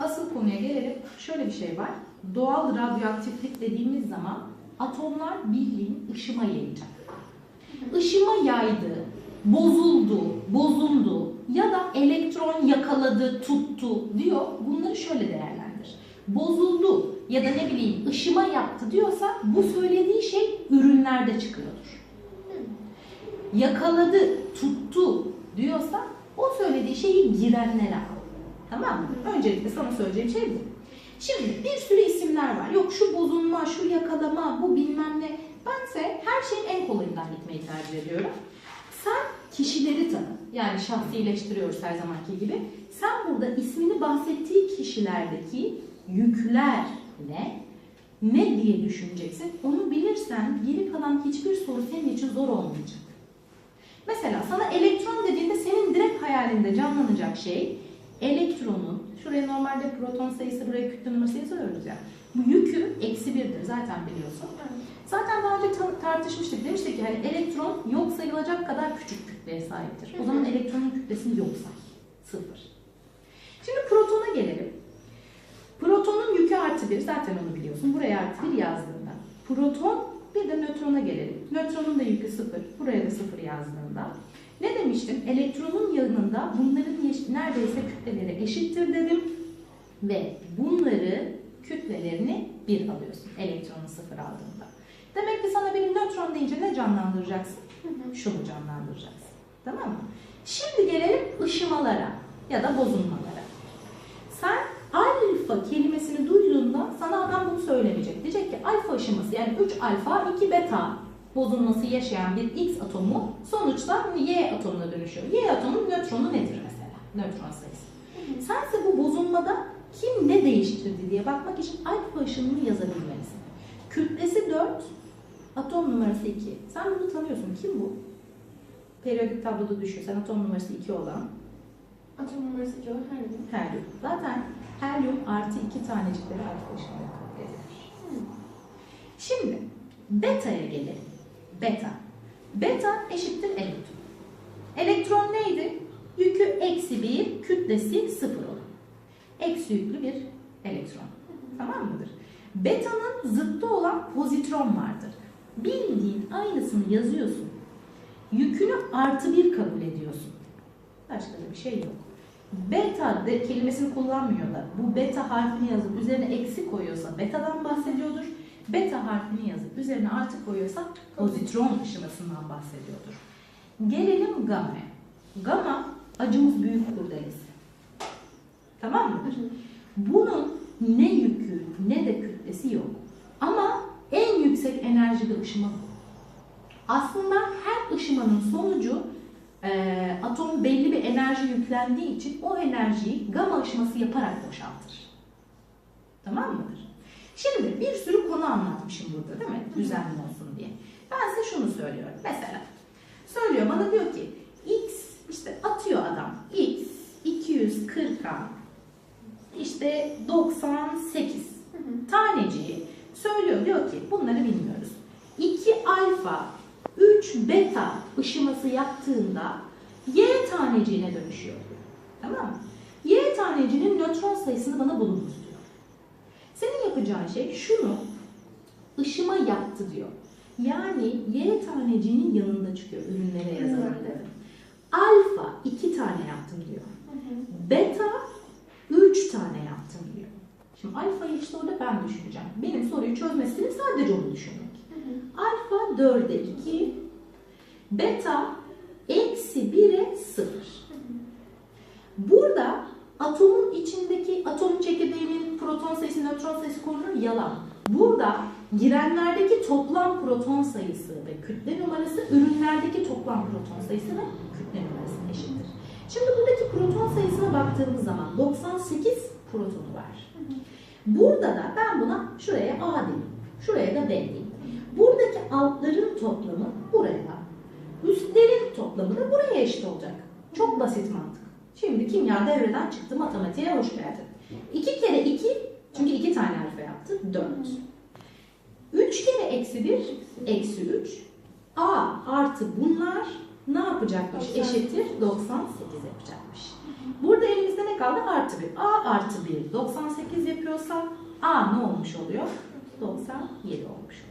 asıl konuya gelelim. Şöyle bir şey var. Doğal radyoaktiflik dediğimiz zaman atomlar bildiğin ışıma yayacak. Işıma yaydı, bozuldu, bozuldu ya da elektron yakaladı, tuttu diyor. Bunları şöyle değerlendir. Bozuldu ya da ne bileyim ışıma yaptı diyorsa bu söylediği şey ürünlerde çıkıyordur. Yakaladı, tuttu diyorsa o söylediği şeyi girenlere al. Tamam mı? Öncelikle sana söyleyeceğim şey bu. Şimdi bir sürü isimler var. Yok şu bozulma, şu yakalama, bu bilmem ne. Bense her şeyin en kolayından gitmeyi tercih ediyorum. Sen kişileri tanı. Yani şahsileştiriyoruz her zamanki gibi. Sen burada ismini bahsettiği kişilerdeki yükler ne? Ne diye düşüneceksin? Onu bilirsen geri kalan hiçbir soru senin için zor olmayacak. Mesela sana elektron dediğinde senin direkt hayalinde canlanacak şey elektronun, şuraya normalde proton sayısı, buraya kütle numarası yazıyoruz ya. Bu yükü eksi birdir zaten biliyorsun. Zaten daha önce ta- tartışmıştık. Demiştik ki hani elektron yok sayılacak kadar küçük kütleye sahiptir. O zaman elektronun kütlesini yok say. Sıfır. Şimdi protona gelelim. Protonun yükü artı bir. Zaten onu biliyorsun. Buraya artı bir yazdığında. Proton bir de nötrona gelelim. Nötronun da yükü sıfır. Buraya da sıfır yazdığında. Ne demiştim? Elektronun yanında bunların neredeyse kütleleri eşittir dedim. Ve bunları kütlelerini bir alıyorsun. Elektronu sıfır aldığında. Demek ki sana benim nötron deyince ne canlandıracaksın? Şunu canlandıracaksın. Tamam mı? Şimdi gelelim ışımalara ya da bozulmalara. Sen alfa kelimesini duyduğunda sana adam bunu söylemeyecek. Diyecek ki alfa ışıması yani 3 alfa 2 beta bozulması yaşayan bir X atomu sonuçta Y atomuna dönüşüyor. Y atomunun nötronu nedir mesela? Nötron sayısı. Sense bu bozulmada kim ne değiştirdi diye bakmak için alfa ışınını yazabilmelisin. Kütlesi 4, atom numarası 2. Sen bunu tanıyorsun. Kim bu? Periyodik tabloda düşüyor. Sen atom numarası 2 olan Atom numarası 2 olan gün. helyum. Zaten helyum artı 2 tanecikleri alfa edilir. Şimdi beta'ya gelelim. Beta. Beta eşittir elektron. Elektron neydi? Yükü eksi 1, kütlesi 0 olan. Eksi yüklü bir elektron. Tamam mıdır? Beta'nın zıttı olan pozitron vardır. Bildiğin aynısını yazıyorsun. Yükünü artı bir kabul ediyorsun. Başka da bir şey yok. Beta de kelimesini kullanmıyor da bu beta harfini yazıp üzerine eksi koyuyorsa betadan bahsediyordur. Beta harfini yazıp üzerine artı koyuyorsa pozitron ışımasından bahsediyordur. Gelelim gamma'ya. Gamma acımız büyük kurdelesi. Tamam mı? Bunun ne yükü ne de kütlesi yok. Ama en yüksek enerjili ışıma bu. Aslında her ışımanın sonucu e, atom belli bir enerji yüklendiği için o enerjiyi gama ışıması yaparak boşaltır. Tamam mıdır? Şimdi bir sürü konu anlatmışım burada değil mi? Düzenli olsun diye. Ben size şunu söylüyorum. Mesela söylüyor bana diyor ki X işte atıyor adam X 240'a işte 98 taneciği söylüyor diyor ki bunları bilmiyoruz. 2 alfa 3 beta ışıması yaptığında Y taneciğine dönüşüyor. Tamam mı? Y tanecinin nötron sayısını bana bulunuz diyor. Senin yapacağın şey şunu ışıma yaptı diyor. Yani Y tanecinin yanında çıkıyor ürünlere yazılan. Alfa 2 tane yaptım diyor. Beta 3 tane yaptım diyor. Şimdi alfayı işte orada ben düşüneceğim. Benim soruyu çözmesini sadece onu düşünmek. Alfa 4'e 2, beta eksi 1'e 0. Burada atomun içindeki atomun çekirdeğinin proton sayısı, nötron sayısı korunur yalan. Burada girenlerdeki toplam proton sayısı ve kütle numarası ürünlerdeki toplam proton sayısı ve kütle numarasına eşittir. Şimdi buradaki proton sayısına baktığımız zaman 98 protonu var. Burada da ben buna şuraya A diyeyim, şuraya da B diyeyim. Buradaki altların toplamı buraya, üstlerin toplamı da buraya eşit olacak. Çok basit mantık. Şimdi kimya devreden çıktı, matematiğe hoş geldin. 2 kere 2, çünkü 2 tane alfa yaptı, 4. 3 kere eksi 1, eksi 3. A artı bunlar ne yapacakmış? 98. Eşittir 98 yapacakmış. Burada elimizde ne kaldı artı 1. A artı 1 98 yapıyorsa A ne olmuş oluyor? 97 olmuş oluyor.